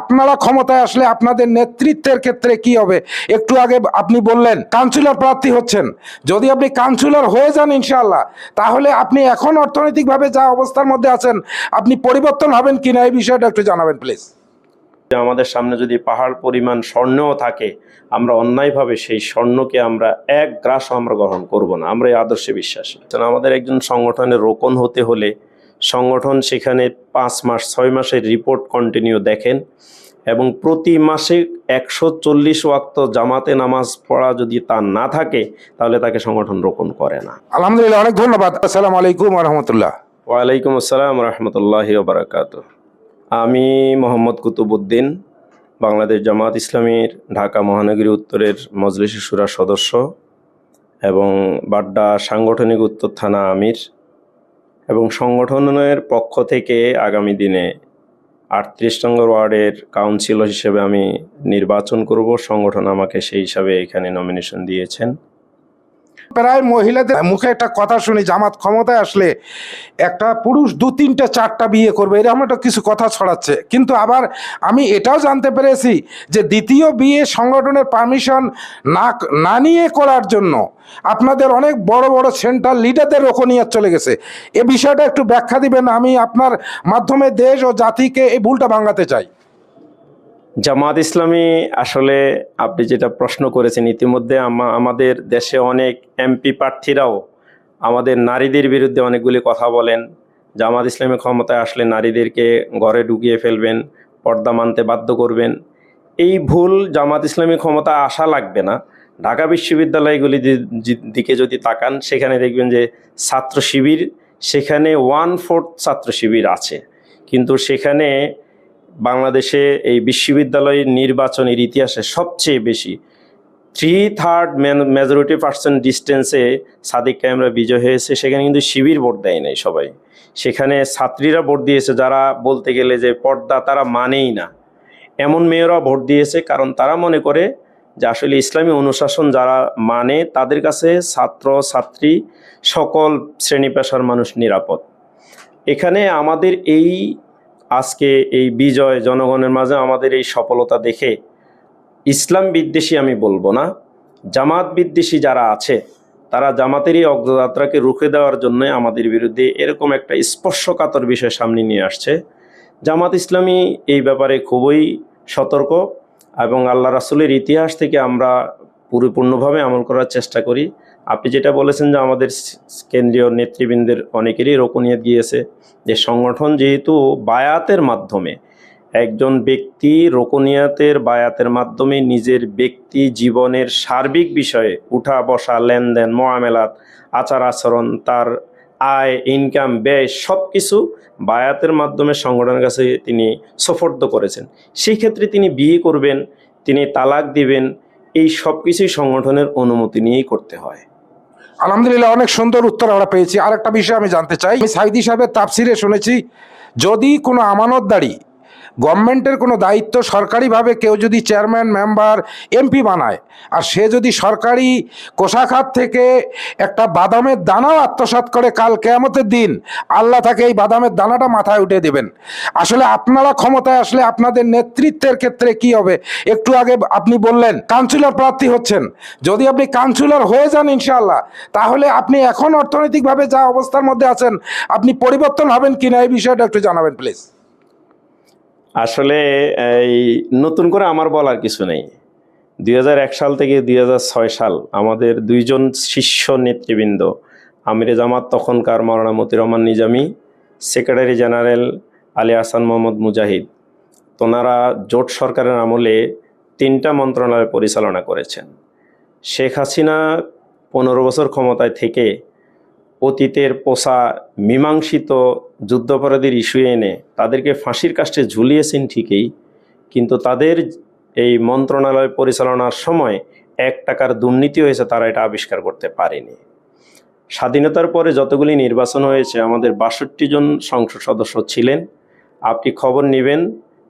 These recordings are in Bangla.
আপনারা ক্ষমতায় আসলে আপনাদের নেতৃত্বের ক্ষেত্রে কি হবে? একটু আগে আপনি বললেন, কাউন্সিলর প্রার্থী হচ্ছেন। যদি আপনি কাউন্সিলর হয়ে যান ইনশাআল্লাহ, তাহলে আপনি এখন অর্থনৈতিকভাবে যা অবস্থার মধ্যে আছেন, আপনি পরিবর্তন হবেন কিনা এই বিষয়টা একটু জানাবেন, প্লিজ। আমাদের সামনে যদি পাহাড় পরিমাণ স্বর্ণও থাকে, আমরা অন্যায়ভাবে সেই স্বর্ণকে আমরা এক গ্রাস আমরা গ্রহণ করব না। আমরা এই আদর্শে বিশ্বাসী। আমাদের একজন সংগঠনের রোকন হতে হলে সংগঠন সেখানে পাঁচ মাস ছয় মাসের রিপোর্ট কন্টিনিউ দেখেন এবং প্রতি মাসে একশো চল্লিশ ওয়াক্ত জামাতে নামাজ পড়া যদি তার না থাকে তাহলে তাকে সংগঠন রোপণ করে না। আলহামদুলিল্লাহ অনেক ধন্যবাদ। আসসালামু আলাইকুম রহমতুল্লাহ। ওয়ালাইকুম আসসালাম রহমতুল্লাহি বারাকাত আমি মোহাম্মদ কুতুবুদ্দিন বাংলাদেশ জামাত ইসলামীর ঢাকা মহানগরী উত্তরের মজলিস সুরা সদস্য এবং বাড্ডা সাংগঠনিক উত্তর থানা আমির। এবং সংগঠনের পক্ষ থেকে আগামী দিনে আটত্রিশ নম্বর ওয়ার্ডের কাউন্সিলর হিসেবে আমি নির্বাচন করব। সংগঠন আমাকে সেই হিসাবে এখানে নমিনেশন দিয়েছেন। প্রায় মহিলাদের মুখে একটা কথা শুনি, জামাত ক্ষমতায় আসলে একটা পুরুষ দু তিনটে, চারটা বিয়ে করবে, এরকম একটা কিছু কথা ছড়াচ্ছে। কিন্তু আবার আমি এটাও জানতে পেরেছি যে দ্বিতীয় বিয়ে সংগঠনের পারমিশন না না নিয়ে করার জন্য আপনাদের অনেক বড় বড় সেন্ট্রাল লিডারদের রোকনিয়া চলে গেছে। এ বিষয়টা একটু ব্যাখ্যা দিবেন, আমি আপনার মাধ্যমে দেশ ও জাতিকে এই ভুলটা ভাঙাতে চাই। জামাত ইসলামী আসলে আপনি যেটা প্রশ্ন করেছেন, ইতিমধ্যে আমা- আমাদের দেশে অনেক এমপি প্রার্থীরাও আমাদের নারীদের বিরুদ্ধে অনেকগুলি কথা বলেন। জামাত ইসলামী ক্ষমতায় আসলে নারীদেরকে ঘরে ঢুকিয়ে ফেলবেন, পর্দা মানতে বাধ্য করবেন। এই ভুল জামাত ইসলামী ক্ষমতা আসা লাগবে না। ঢাকা বিশ্ববিদ্যালয়গুলি দিকে যদি তাকান, সেখানে দেখবেন যে ছাত্র শিবির, সেখানে ওয়ান ফোর্থ ছাত্র শিবির আছে। কিন্তু সেখানে বাংলাদেশে এই বিশ্ববিদ্যালয় নির্বাচনের ইতিহাসে সবচেয়ে বেশি থ্রি থার্ড মেজরিটি পার্সেন্ট ডিস্টেন্সে সাদিক কায়েমরা বিজয় হয়েছে, সেখানে কিন্তু শিবির ভোট দেয় নাই সবাই। সেখানে ছাত্রীরা ভোট দিয়েছে, যারা বলতে গেলে যে পর্দা তারা মানেই না। এমন মেয়েরা ভোট দিয়েছে, কারণ তারা মনে করে যে আসলে ইসলামী অনুশাসন যারা মানে তাদের কাছে ছাত্র, ছাত্রী, সকল শ্রেণি পেশার মানুষ নিরাপদ। এখানে আমাদের এই আজকে এই বিজয় জনগণের মাঝে আমাদের এই সফলতা দেখে ইসলাম বিদ্বেষী আমি বলব না। জামাত বিদ্বেষী যারা আছে, তারা জামাতেরই অগ্রযাত্রাকে রুখে দেওয়ার জন্য আমাদের বিরুদ্ধে এরকম একটা স্পর্শকাতর বিষয় সামনে নিয়ে আসছে। জামাত ইসলামী এই ব্যাপারে খুবই সতর্ক এবং আল্লাহ রাসুলের ইতিহাস থেকে আমরা পরিপূর্ণভাবে আমল করার চেষ্টা করি। আপনি যেটা বলেছেন যে আমাদের কেন্দ্রীয় নেতৃবৃন্দের অনেকেরই রোকনিয়ত গিয়েছে যে সংগঠন যেহেতু বায়াতের মাধ্যমে, একজন ব্যক্তি রোকনিয়াতের বায়াতের মাধ্যমে নিজের ব্যক্তি জীবনের সার্বিক বিষয়ে উঠা বসা, লেনদেন, মোয়ামেলাত, আচার আচরণ, তার আয় ইনকাম ব্যয় সব কিছু বায়াতের মাধ্যমে সংগঠনের কাছে তিনি সফর্দ করেছেন। সেই ক্ষেত্রে তিনি বিয়ে করবেন, তিনি তালাক দিবেন এই সব কিছুই সংগঠনের অনুমতি নিয়েই করতে হয়। আলহামদুলিল্লাহ, অনেক সুন্দর উত্তর আমরা পেয়েছি। আর একটা বিষয় আমি জানতে চাই। সাইদি সাহেবের তাপসিরে শুনেছি, যদি কোনো আমানতদারি গভর্নমেন্টের কোনো দায়িত্ব সরকারিভাবে কেউ যদি চেয়ারম্যান, মেম্বার, এমপি বানায়, আর সে যদি সরকারি কোষাখাত থেকে একটা বাদামের দানাও আত্মসাৎ করে কাল কেয়ামতের দিন, আল্লাহ তাকে এই বাদামের দানাটা মাথায় উঠে দেবেন। আসলে আপনারা ক্ষমতায় আসলে আপনাদের নেতৃত্বের ক্ষেত্রে কি হবে? একটু আগে আপনি বললেন, কাউন্সিলর প্রার্থী হচ্ছেন। যদি আপনি কাউন্সিলর হয়ে যান ইনশাআল্লাহ, তাহলে আপনি এখন অর্থনৈতিকভাবে যা অবস্থার মধ্যে আছেন, আপনি পরিবর্তন হবেন কিনা এই বিষয়টা একটু জানাবেন, প্লিজ। আসলে, এই নতুন করে আমার বলার কিছু নেই। দুই হাজার এক সাল থেকে দুই হাজার ছয় সাল আমাদের দুইজন শীর্ষ নেতৃবৃন্দ, আমিরে জামাত, তখনকার মাওলানা মতির রহমান নিজামী, সেক্রেটারি জেনারেল আলী আহসান মোহাম্মদ মুজাহিদ। তোনারা জোট সরকারের আমলে তিনটা মন্ত্রণালয় পরিচালনা করেছেন। শেখ হাসিনা পনেরো বছর ক্ষমতায় থেকে অতীতের পোষা মীমাংসিত যুদ্ধাপরাধীর ইস্যু এনে তাদেরকে ফাঁসির কাষ্টে ঝুলিয়েছেন ঠিকই, কিন্তু তাদের এই মন্ত্রণালয় পরিচালনার সময় এক টাকার দুর্নীতি হয়েছে তারা এটা আবিষ্কার করতে পারেনি। স্বাধীনতার পরে যতগুলি নির্বাচন হয়েছে, আমাদের বাষট্টি জন সংসদ সদস্য ছিলেন। আপনি খবর নেবেন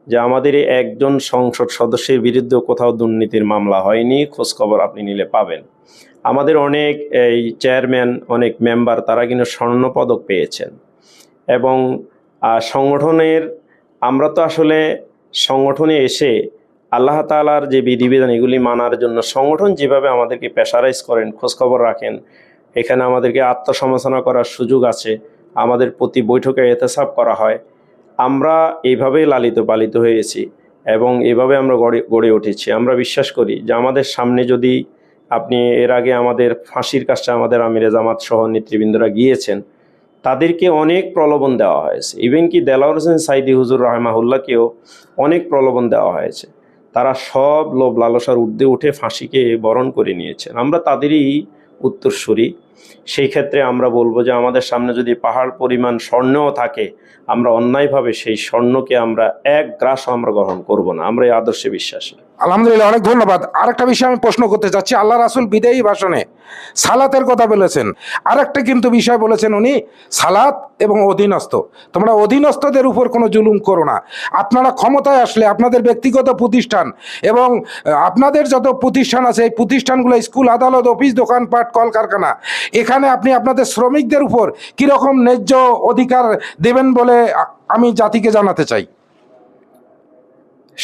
যে আমাদের একজন সংসদ সদস্যের বিরুদ্ধে কোথাও দুর্নীতির মামলা হয়নি খোঁজখবর আপনি নিলে পাবেন। আমাদের অনেক এই চেয়ারম্যান, অনেক মেম্বার, তারা কিন্তু স্বর্ণপদক পেয়েছেন। এবং সংগঠনের, আমরা তো আসলে সংগঠনে এসে আল্লাহ তালার যে বিধিবিধান, এগুলি মানার জন্য সংগঠন যেভাবে আমাদেরকে প্রেশারাইজ করেন, খোঁজখবর রাখেন, এখানে আমাদেরকে আত্মসমালোচনা করার সুযোগ আছে, আমাদের প্রতি বৈঠকে এতেসাব করা হয়, আমরা এইভাবেই লালিত পালিত হয়েছি এবং এভাবে আমরা গড়ে গড়ে উঠেছি। আমরা বিশ্বাস করি যে আমাদের সামনে যদি আপনি এর আগে আমাদের ফাঁসির কাজটা আমাদের আমিরে জামাত সহ নেতৃবৃন্দরা গিয়েছেন, তাদেরকে অনেক প্রলোভন দেওয়া হয়েছে। ইভেন কি দেলাওয়ার হোসেন সাইদি হুজুর রহমাহুল্লাহকেও অনেক প্রলোভন দেওয়া হয়েছে। তারা সব লোভ লালসার ঊর্ধ্বে উঠে ফাঁসিকে বরণ করে নিয়েছেন। আমরা তাদেরই উত্তরসূরি। সেই ক্ষেত্রে আমরা বলব যে আমাদের সামনে যদি পাহাড় পরিমাণ স্বর্ণও থাকে, আমরা অন্যায়ভাবে সেই স্বর্ণকে আমরা এক গ্রাস আমরা গ্রহণ করব না। আমরা এই আদর্শে বিশ্বাসী। আলহামদুলিল্লাহ, অনেক ধন্যবাদ। আরেকটা বিষয় আমি প্রশ্ন করতে চাচ্ছি। আল্লাহ রাসুল বিদেয়ী ভাষণে সালাতের কথা বলেছেন। আরেকটা কিন্তু বিষয় বলেছেন উনি, সালাত এবং অধীনস্থ। তোমরা অধীনস্থদের উপর কোনো জুলুম করো না। আপনারা ক্ষমতায় আসলে আপনাদের ব্যক্তিগত প্রতিষ্ঠান এবং আপনাদের যত প্রতিষ্ঠান আছে, এই প্রতিষ্ঠানগুলো স্কুল, আদালত, অফিস, দোকানপাট, কলকারখানা, এখানে আপনি আপনাদের শ্রমিকদের উপর কীরকম ন্যায্য অধিকার দেবেন বলে আমি জাতিকে জানাতে চাই?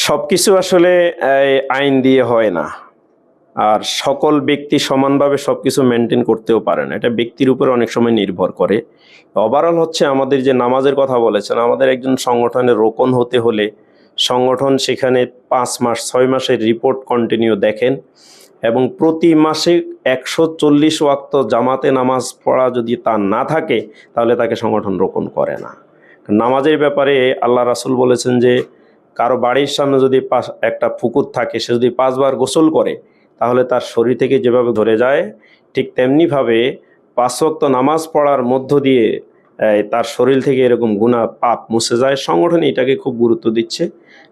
সব কিছু আসলে আইন দিয়ে হয় না। আর সকল ব্যক্তি সমানভাবে সব কিছু মেনটেন করতেও পারে না। এটা ব্যক্তির উপর অনেক সময় নির্ভর করে। ওভারঅল হচ্ছে আমাদের যে নামাজের কথা বলেছেন, আমাদের একজন সংগঠনের রোকন হতে হলে সংগঠন সেখানে পাঁচ মাস, ছয় মাসের রিপোর্ট কন্টিনিউ দেখেন এবং প্রতি মাসে একশো চল্লিশ ওয়াক্ত জামাতে নামাজ পড়া যদি তার না থাকে, তাহলে তাকে সংগঠন রোপণ করে না। নামাজের ব্যাপারে আল্লাহ রাসুল বলেছেন যে কারও বাড়ির সামনে যদি একটা পুকুর থাকে, সে যদি পাঁচবার গোসল করে, তাহলে তার শরীর থেকে যেভাবে ধরে যায়, ঠিক তেমনিভাবে পাঁচ ওয়াক্ত নামাজ পড়ার মধ্য দিয়ে তার শরীর থেকে এরকম গুণা পাপ মুছে যায়। সংগঠন এটাকে খুব গুরুত্ব দিচ্ছে।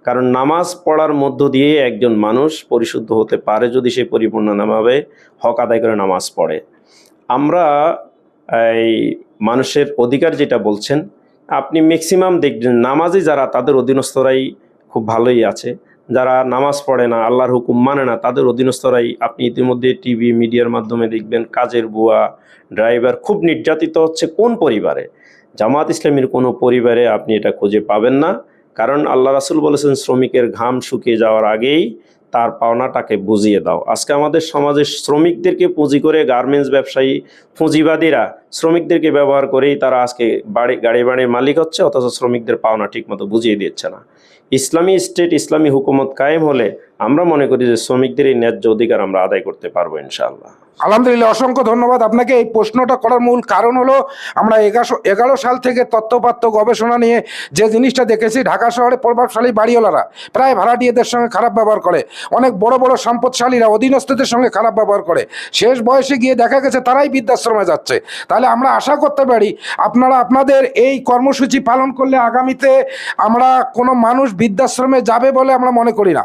কারণ নামাজ পড়ার মধ্য দিয়ে একজন মানুষ পরিশুদ্ধ হতে পারে যদি সে পরিপূর্ণ নামাবে হক আদায় করে নামাজ পড়ে। আমরা, এই মানুষের অধিকার যেটা বলছেন, আপনি ম্যাক্সিমাম দেখবেন, নামাজে যারা, তাদের অধীনস্থরাই খুব ভালোই আছে। যারা নামাজ পড়ে না, আল্লাহর হুকুম মানে না, তাদের অধীনস্থরাই আপনি ইতিমধ্যে টিভি, মিডিয়ার মাধ্যমে দেখবেন কাজের বুয়া, ড্রাইভার খুব নির্যাতিত হচ্ছে কোন পরিবারে? জামাত ইসলামীর কোনো পরিবারে আপনি এটা খুঁজে পাবেন না। কারণ আল্লাহ রাসুল বলেছেন, শ্রমিকের ঘাম শুকিয়ে যাওয়ার আগেই তার পাওনাটাকে বুঝিয়ে দাও। আজকে আমাদের সমাজে শ্রমিকদেরকে পুঁজি করে গার্মেন্টস ব্যবসায়ী, পুঁজিবাদীরা শ্রমিকদেরকে ব্যবহার করেই তারা আজকে বাড়ি, গাড়ি বাড়ির মালিক হচ্ছে, অথচ শ্রমিকদের পাওনা ঠিকমতো বুঝিয়ে দিচ্ছে না। ইসলামী স্টেট, ইসলামী হুকুমত কায়েম হলে আমরা মনে করি যে শ্রমিকদের এই ন্যায্য অধিকার আমরা আদায় করতে পারব ইনশাআল্লাহ। আলহামদুলিল্লাহ, অসংখ্য ধন্যবাদ। আপনাকে এই প্রশ্নটা করার মূল কারণ হলো, আমরা এগারো এগারো সাল থেকে তত্ত্বপাত্য গবেষণা নিয়ে যে জিনিসটা দেখেছি, ঢাকা শহরে প্রভাবশালী বাড়িওয়ালারা প্রায় ভাড়াটিয়াদের সঙ্গে খারাপ ব্যবহার করে। অনেক বড় বড় সম্পদশালীরা, অধীনস্থদের সঙ্গে খারাপ ব্যবহার করে। শেষ বয়সে গিয়ে দেখা গেছে, তারাই বৃদ্ধাশ্রমে যাচ্ছে। তাহলে আমরা আশা করতে পারি, আপনারা আপনাদের এই কর্মসূচি পালন করলে আগামীতে আমরা কোনো মানুষ বৃদ্ধাশ্রমে যাবে বলে আমরা মনে করি না।